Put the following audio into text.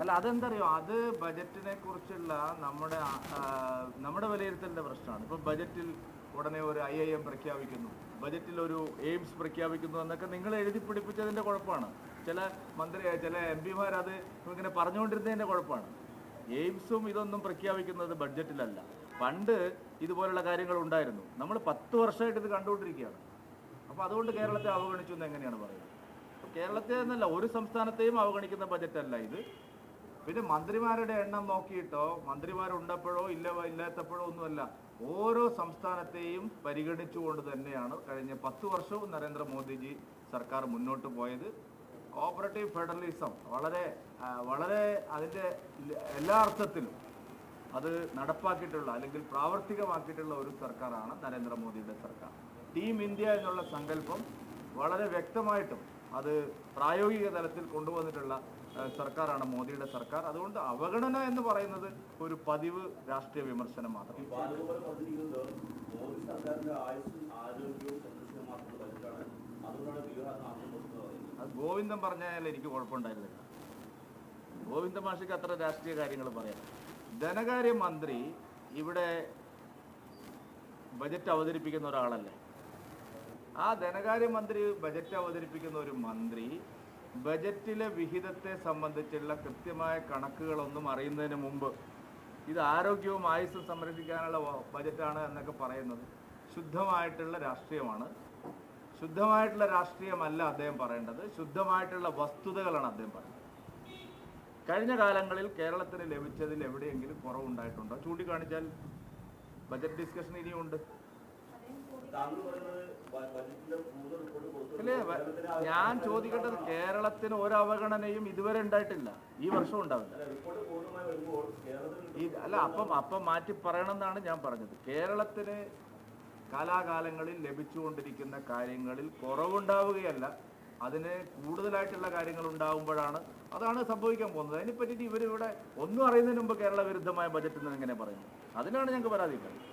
അല്ല അതെന്തറിയോ? അത് ബജറ്റിനെ കുറിച്ചുള്ള നമ്മുടെ നമ്മുടെ വിലയിരുത്തലിന്റെ പ്രശ്നമാണ്. ഇപ്പൊ ബജറ്റിൽ ഉടനെ ഒരു ഐ ഐ എം പ്രഖ്യാപിക്കുന്നു. ബജറ്റിൽ ഒരു എയിംസ് പ്രഖ്യാപിക്കുന്നു എന്നൊക്കെ നിങ്ങൾ എഴുതി പിടിപ്പിച്ചതിന്റെ കുഴപ്പമാണ്. ചില മന്ത്രി ചില എം പിമാർ അത് ഇങ്ങനെ പറഞ്ഞുകൊണ്ടിരുന്നതിന്റെ കുഴപ്പമാണ്. എയിംസും ഇതൊന്നും പ്രഖ്യാപിക്കുന്നത് ബഡ്ജറ്റിലല്ല പണ്ട് ഇതുപോലുള്ള കാര്യങ്ങൾ ഉണ്ടായിരുന്നു. നമ്മൾ പത്ത് വർഷമായിട്ട് ഇത് കണ്ടുകൊണ്ടിരിക്കുകയാണ്. അപ്പോൾ അതുകൊണ്ട് കേരളത്തെ അവഗണിച്ചു എന്ന് എങ്ങനെയാണ് പറയുന്നത്? കേരളത്തെ എന്നല്ല ഒരു സംസ്ഥാനത്തെയും അവഗണിക്കുന്ന ബജറ്റല്ല ഇത്. പിന്നെ മന്ത്രിമാരുടെ എണ്ണം നോക്കിയിട്ടോ മന്ത്രിമാരുണ്ടപ്പോഴോ ഇല്ല ഇല്ലാത്തപ്പോഴോ ഒന്നുമല്ല. ഓരോ സംസ്ഥാനത്തെയും പരിഗണിച്ചുകൊണ്ട് തന്നെയാണ് കഴിഞ്ഞ പത്ത് വർഷവും നരേന്ദ്രമോദിജി സർക്കാർ മുന്നോട്ട് പോയത്. കോപ്പറേറ്റീവ് ഫെഡറലിസം വളരെ വളരെ അതിന്റെ എല്ലാ അർത്ഥത്തിലും അത് നടപ്പാക്കിയിട്ടുള്ള അല്ലെങ്കിൽ പ്രാവർത്തികമാക്കിയിട്ടുള്ള ഒരു സർക്കാരാണ് നരേന്ദ്രമോദിയുടെ സർക്കാർ. ടീം ഇന്ത്യ എന്നുള്ള സങ്കല്പം വളരെ വ്യക്തമായിട്ടും അത് പ്രായോഗിക തലത്തിൽ കൊണ്ടുവന്നിട്ടുള്ള സർക്കാരാണ് മോദിയുടെ സർക്കാർ. അതുകൊണ്ട് അവഗണന എന്ന് പറയുന്നത് ഒരു പതിവ് രാഷ്ട്രീയ വിമർശനം മാത്രം. അത് ഗോവിന്ദൻ പറഞ്ഞാൽ എനിക്ക് കുഴപ്പമുണ്ടായിരുന്നില്ല. ഗോവിന്ദ മാഷിക്ക് അത്ര രാഷ്ട്രീയ കാര്യങ്ങൾ പറയാം. ധനകാര്യ മന്ത്രി ഇവിടെ ബജറ്റ് അവതരിപ്പിക്കുന്ന ഒരാളല്ലേ? ആ ധനകാര്യമന്ത്രി ബജറ്റ് അവതരിപ്പിക്കുന്ന ഒരു മന്ത്രി ബജറ്റിലെ വിഹിതത്തെ സംബന്ധിച്ചുള്ള കൃത്യമായ കണക്കുകളൊന്നും അറിയുന്നതിന് മുമ്പ് ഇത് ആരോഗ്യവും ആയുസ്സും സംരക്ഷിക്കാനുള്ള ബജറ്റാണ് എന്നൊക്കെ പറയുന്നത്. ശുദ്ധമായിട്ടുള്ള രാഷ്ട്രീയമാണ്. ശുദ്ധമായിട്ടുള്ള രാഷ്ട്രീയമല്ല അദ്ദേഹം പറയേണ്ടത്. ശുദ്ധമായിട്ടുള്ള വസ്തുതകളാണ് അദ്ദേഹം പറയുന്നത്. കഴിഞ്ഞ കാലങ്ങളിൽ കേരളത്തിന് ലഭിച്ചതിൽ എവിടെയെങ്കിലും കുറവുണ്ടായിട്ടുണ്ടോ? ചൂണ്ടിക്കാണിച്ചാൽ ബജറ്റ് ഡിസ്കഷൻ ഇനിയുണ്ട്. താങ്കൾ പറയുന്നത് കൊടുത്തു ഞാൻ ചോദിക്കേണ്ടത് കേരളത്തിന് ഒരു അവഗണനയും ഇതുവരെ ഉണ്ടായിട്ടില്ല. ഈ വർഷം ഉണ്ടാവില്ല. ഈ അല്ല അപ്പം അപ്പം മാറ്റി പറയണമെന്നാണ് ഞാൻ പറഞ്ഞത്. കേരളത്തിന് കാലാകാലങ്ങളിൽ ലഭിച്ചുകൊണ്ടിരിക്കുന്ന കാര്യങ്ങളിൽ കുറവുണ്ടാവുകയല്ല. അതിന് കൂടുതലായിട്ടുള്ള കാര്യങ്ങൾ ഉണ്ടാവുമ്പോഴാണ് അതാണ് സംഭവിക്കാൻ പോകുന്നത്. അതിനെ പറ്റിയിട്ട് ഇവരിവിടെ ഒന്നും അറിയുന്നതിന് മുമ്പ് കേരള വിരുദ്ധമായ ബജറ്റ് എന്ന് എങ്ങനെ പറയുന്നത് അതിനാണ് ഞങ്ങൾക്ക് പരാതിയുള്ളത്